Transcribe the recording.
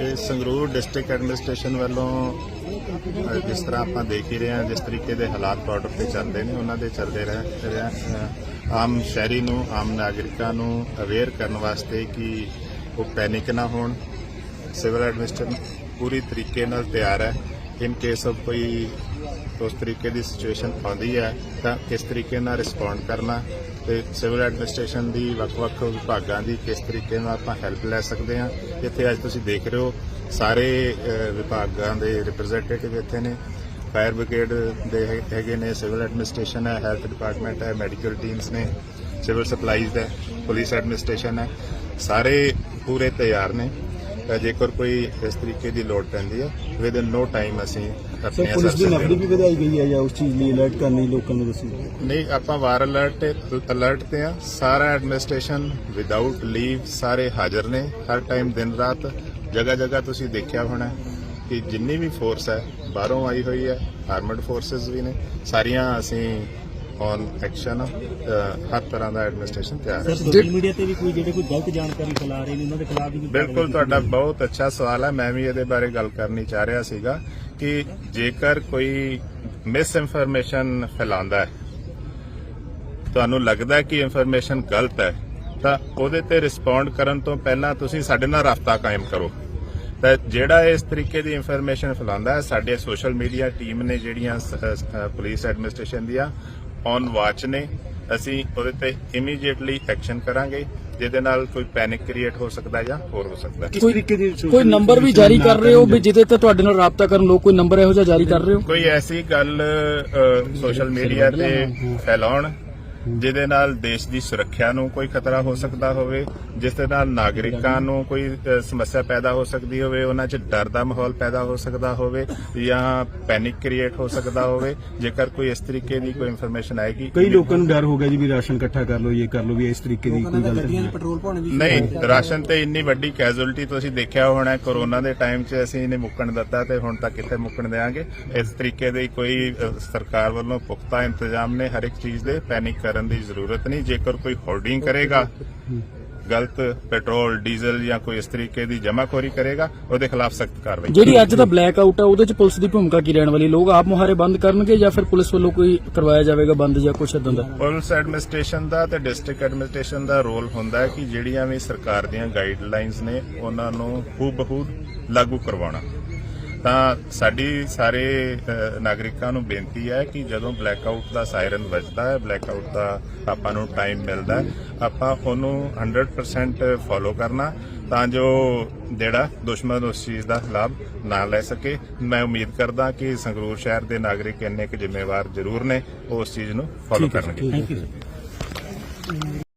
ਇਹ Sangrur district administration ਵੱਲੋਂ ਜਿਸ ਤਰ੍ਹਾਂ ਆਪਾਂ ਦੇਖ ਹੀ ਰਹੇ ਹਾਂ, ਜਿਸ ਤਰੀਕੇ ਦੇ ਹਾਲਾਤ ਬਾਰਡਰ ਤੇ ਚੱਲਦੇ ਨੇ, ਉਹਨਾਂ ਦੇ ਚੱਲਦੇ ਰਹਿ, ਰਿਹਾ ਆਮ ਸ਼ਹਿਰੀ ਨੂੰ, ਆਮ ਨਾਗਰਿਕਾਂ ਨੂੰ ਅਵੇਅਰ ਕਰਨ ਵਾਸਤੇ ਕਿ ਉਹ ਪੈਨਿਕ ਨਾ ਹੋਣ। ਸਿਵਲ ਐਡਮਿਨਿਸਟ੍ਰੇਸ਼ਨ ਪੂਰੀ ਤਰੀਕੇ ਨਾਲ ਤਿਆਰ ਹੈ। ਇਨ ਕੇਸ ਆਫ ਕੋਈ ਉਸ ਤਰੀਕੇ ਦੀ ਸਿਚੁਏਸ਼ਨ ਆਉਂਦੀ ਹੈ, ਤਾਂ ਕਿਸ ਤਰੀਕੇ ਨਾਲ ਰਿਸਪੌਂਡ ਕਰਨਾ ਤੇ ਸਿਵਲ ਐਡਮਿਨਿਸਟ੍ਰੇਸ਼ਨ ਦੀ ਵੱਖ-ਵੱਖ ਵਿਭਾਗਾਂ ਦੀ ਕਿਸ ਤਰੀਕੇ ਨਾਲ ਆਪਾਂ ਹੈਲਪ ਲੈ ਸਕਦੇ ਹਾਂ। ਇੱਥੇ ਅੱਜ ਤੁਸੀਂ ਦੇਖ ਰਹੇ ਹੋ, ਸਾਰੇ ਵਿਭਾਗਾਂ ਦੇ ਰਿਪਰੈਜ਼ੈਂਟੇਟਿਵ ਇੱਥੇ ਨੇ ਫਾਇਰ ਬ੍ਰਿਗੇਡ ਦੇ ਹੈਗੇ ਨੇ ਸਿਵਲ ਐਡਮਿਨਿਸਟ੍ਰੇਸ਼ਨ ਹੈ ਹੈਲਥ ਡਿਪਾਰਟਮੈਂਟ ਹੈ ਮੈਡੀਕਲ ਟੀਮਸ ਨੇ ਸਿਵਲ ਸਪਲਾਈਜ਼ ਹੈ ਪੁਲਿਸ ਐਡਮਿਨਿਸਟ੍ਰੇਸ਼ਨ ਹੈ, ਸਾਰੇ ਪੂਰੇ ਤਿਆਰ ਨੇ। ਜੇਕਰ ਕੋਈ ਇਸ ਤਰੀਕੇ ਦੀ ਲੋੜ ਪੈਂਦੀ ਹੈ ਵਿਦ ਇਨ ਨੋ ਟਾਈਮ ਅਸੀਂ ਸਰ ਆਪਣੇ ਪੁਲਿਸ ਦੀ assertion ਨਫਰੀ ਵੀ ਵਧਾਈ ਗਈ ਹੈ ਜਾਂ ਉਸ ਚੀਜ਼ ਲਈ ਅਲਰਟ ਕਰਨ ਲਈ ਲੋਕਾਂ ਨੂੰ ਦੱਸੀ? ਨਹੀਂ ਆਪਾਂ ਵਾਰ ਅਲਰਟ ਅਲਰਟ ਤੇ ਆ ਸਾਰਾ ਐਡਮਿਨਿਸਟ੍ਰੇਸ਼ਨ ਵਿਦਆਊਟ ਲੀਵ ਸਾਰੇ ਹਾਜ਼ਰ ਨੇ। ਹਰ ਟਾਈਮ ਦਿਨ ਰਾਤ ਜਗ੍ਹਾ ਜਗ੍ਹਾ ਤੁਸੀਂ ਦੇਖਿਆ ਹੋਣਾ ਕਿ ਜਿੰਨੀ ਵੀ ਫੋਰਸ ਹੈ ਬਾਹਰੋਂ ਆਈ ਹੋਈ ਹੈ ਆਰਮਡ ਫੋਰਸਸ ਵੀ ਨੇ। ਸਾਰੀਆਂ ਅਸੀਂ ਔਨ ਐਕਸ਼ਨ ਹਰ ਤਰ੍ਹਾਂ ਦਾ ਐਡਮਿਨਿਸਟ੍ਰੇਸ਼ਨ ਤਿਆਰ ਹੈ। ਸੋਸ਼ਲ ਮੀਡੀਆ ਤੇ ਵੀ ਕੋਈ ਜਿਹੜੇ ਕੋਈ ਗਲਤ ਜਾਣਕਾਰੀ ਫੈਲਾ ਰਹੇ ਨੇ ਉਹਨਾਂ ਦੇ ਖਿਲਾਫ ਵੀ ਬਿਲਕੁਲ ਤੁਹਾਡਾ ਬਹੁਤ ਅੱਛਾ ਸਵਾਲ ਹੈ ਮੈਂ ਵੀ ਇਹਦੇ ਬਾਰੇ ਗੱਲ ਕਰਨੀ ਚਾਹ ਰਿਹਾ ਸੀਗਾ ਕਿ ਜੇਕਰ ਕੋਈ ਮਿਸ ਇਨਫੋਰਮੇਸ਼ਨ ਫੈਲਾਉਂਦਾ ਹੈ ਤੁਹਾਨੂੰ ਲੱਗਦਾ ਕਿ ਇਨਫੋਰਮੇਸ਼ਨ ਗਲਤ ਹੈ ਤਾਂ ਉਹਦੇ ਤੇ ਰਿਸਪੌਂਡ ਕਰਨ ਤੋਂ ਪਹਿਲਾਂ ਤੁਸੀਂ ਸਾਡੇ ਨਾਲ ਰਾਬਤਾ ਕਾਇਮ ਕਰੋ। ਤਾਂ ਜਿਹੜਾ ਇਸ ਤਰੀਕੇ ਦੀ ਇਨਫੋਰਮੇਸ਼ਨ ਫੈਲਾਉਂਦਾ ਹੈ ਸਾਡੇ ਸੋਸ਼ਲ ਮੀਡੀਆ ਟੀਮ ਨੇ ਜਿਹੜੀਆਂ ਪੁਲਿਸ ਐਡਮਿਨਿਸਟ੍ਰੇਸ਼ਨ ਦੀਆਂ ਔਨ ਵਾਚ ਨੇ ਅਸੀਂ ਉਹਦੇ ਤੇ ਇਮੀਡੀਏਟਲੀ ਐਕਸ਼ਨ ਕਰਾਂਗੇ ਜਿਹਦੇ ਨਾਲ ਕੋਈ ਪੈਨਿਕ ਕ੍ਰੀਏਟ ਹੋ ਸਕਦਾ ਹੈ ਜਾਂ ਹੋਰ ਹੋ ਸਕਦਾ ਕਿਸ ਤਰੀਕੇ ਦੀ ਕੋਈ ਨੰਬਰ ਵੀ ਜਾਰੀ ਕਰ ਰਹੇ ਹੋ ਵੀ ਜਿਹਦੇ ਤੇ ਤੁਹਾਡੇ ਨਾਲ ਰਾਬਤਾ ਕਰਨ ਲੋਕ ਕੋਈ ਨੰਬਰ ਇਹੋ ਜਿਹਾ ਜਾਰੀ ਕਰ ਰਹੇ ਹੋ? ਕੋਈ ਐਸੀ ਗੱਲ ਸੋਸ਼ਲ ਮੀਡੀਆ ਤੇ ਫੈਲਾਉਣ ਜਿਹਦੇ ਨਾਲ ਦੇਸ਼ ਦੀ ਸੁਰੱਖਿਆ ਨੂੰ ਕੋਈ ਖਤਰਾ ਹੋ ਸਕਦਾ ਹੋਵੇ ਜਿਸ ਦੇ ਨਾਲ ਨਾਗਰਿਕਾਂ ਨੂੰ ਕੋਈ ਸਮੱਸਿਆ ਪੈਦਾ ਹੋ ਸਕਦੀ ਹੋਵੇ ਉਹਨਾਂ 'ਚ ਡਰ ਦਾ ਮਾਹੌਲ ਪੈਦਾ ਹੋ ਸਕਦਾ ਹੋਵੇ ਜਾਂ ਪੈਨਿਕ ਕ੍ਰੀਏਟ ਹੋ ਸਕਦਾ ਹੋਵੇ ਜੇਕਰ ਕੋਈ ਇਸ ਤਰੀਕੇ ਦੀ ਕੋਈ ਇਨਫੋਰਮੇਸ਼ਨ ਆਏਗੀ। ਕਈ ਲੋਕਾਂ ਨੂੰ ਡਰ ਹੋ ਗਿਆ ਜੀ ਵੀ ਰਾਸ਼ਨ ਇਕੱਠਾ ਕਰ ਲਓ ਇਹ ਕਰ ਲਓ ਵੀ ਇਸ ਤਰੀਕੇ ਦੀ ਕੋਈ ਗੱਲ ਨਹੀਂ ਨਹੀਂ ਰਾਸ਼ਨ ਤੇ ਇੰਨੀ ਵੱਡੀ ਕੈਜੁਅਲਟੀ ਤੁਸੀਂ ਦੇਖਿਆ ਹੋਣਾ ਹੈ, ਕੋਰੋਨਾ ਦੇ ਟਾਈਮ 'ਚ ਅਸੀਂ ਇਹਨੇ ਮੁੱਕਣ ਦਿੱਤਾ ਤੇ ਹੁਣ ਤੱਕ ਕਿੱਥੇ ਮੁੱਕਣ ਦੇਾਂਗੇ ਇਸ ਤਰੀਕੇ ਦੇ ਕੋਈ ਸਰਕਾਰ ਵੱਲੋਂ ਪੁਖਤਾ ਇੰਤਜ਼ਾਮ ਨੇ ਹਰ ਇੱਕ ਚੀਜ਼ ਦੇ ਪੈਨਿਕ ਕਰਨ ਦੀ ਜ਼ਰੂਰਤ ਨਹੀਂ। ਜੇਕਰ ਕੋਈ ਹੋਲਡਿੰਗ ਕਰੇਗਾ ਗਲਤ ਪੈਟਰੋਲ ਡੀਜ਼ਲ ਜਾਂ ਕੋਈ ਇਸ ਤਰੀਕੇ ਦੀ ਜਮਾਖੋਰੀ ਕਰੇਗਾ ਉਹਦੇ ਖਿਲਾਫ ਸਖਤ ਕਾਰਵਾਈ ਜਿਹੜੀ ਅੱਜ ਦਾ ਬਲੈਕ ਆਊਟ ਹੈ ਉਹਦੇ ਚ ਪੁਲਿਸ ਦੀ ਭੂਮਿਕਾ ਕੀ ਰਹਿਣ ਵਾਲੀ? ਲੋਕ ਆਪ ਮੁਹਾਰੇ ਬੰਦ ਕਰਨਗੇ ਜਾਂ ਫਿਰ ਪੁਲਿਸ ਵੱਲੋਂ ਕੋਈ ਕਰਵਾਇਆ ਜਾਵੇਗਾ ਬੰਦ ਜਾਂ ਕੁਛ ਇਦਾਂ ਦਾ? ਪੁਲਿਸ ਐਡਮਿਨਿਸਟ੍ਰੇਸ਼ਨ ਦਾ ਤੇ ਡਿਸਟ੍ਰਿਕਟ ਐਡਮਿਨਿਸਟ੍ਰੇਸ਼ਨ ਦਾ ਰੋਲ ਹੁੰਦਾ ਹੈ ਕਿ ਜਿਹੜੀਆਂ ਵੀ ਸਰਕਾਰ ਦੀਆਂ ਗਾਈਡਲਾਈਨਸ ਨੇ ਉਹਨਾਂ ਨੂੰ ਹੂਬਹੂ ਲਾਗੂ ਕਰਵਾਉਣਾ। ਤਾਂ ਸਾਡੀ ਸਾਰੇ ਨਾਗਰਿਕਾਂ ਨੂੰ ਬੇਨਤੀ ਹੈ ਕਿ ਜਦੋਂ ਬਲੈਕਆਊਟ ਦਾ ਸਾਇਰਨ ਵੱਜਦਾ ਹੈ ਬਲੈਕਆਊਟ ਦਾ ਆਪਾਂ ਨੂੰ ਟਾਈਮ ਮਿਲਦਾ ਆਪਾਂ ਉਹਨੂੰ 100% ਫੋਲੋ ਕਰਨਾ ਤਾਂ ਜੋ ਜਿਹੜਾ ਦੁਸ਼ਮਣ ਉਸ ਚੀਜ਼ ਦਾ ਲਾਭ ਨਾ ਲੈ ਸਕੇ। ਮੈਂ ਉਮੀਦ ਕਰਦਾ ਕਿ ਸੰਗਰੂਰ ਸ਼ਹਿਰ ਦੇ ਨਾਗਰਿਕ ਇੰਨੇ ਕੁ ਜ਼ਿੰਮੇਵਾਰ ਜ਼ਰੂਰ ਨੇ ਉਸ ਚੀਜ਼ ਨੂੰ ਫੋਲੋ ਕਰਨਗੇ।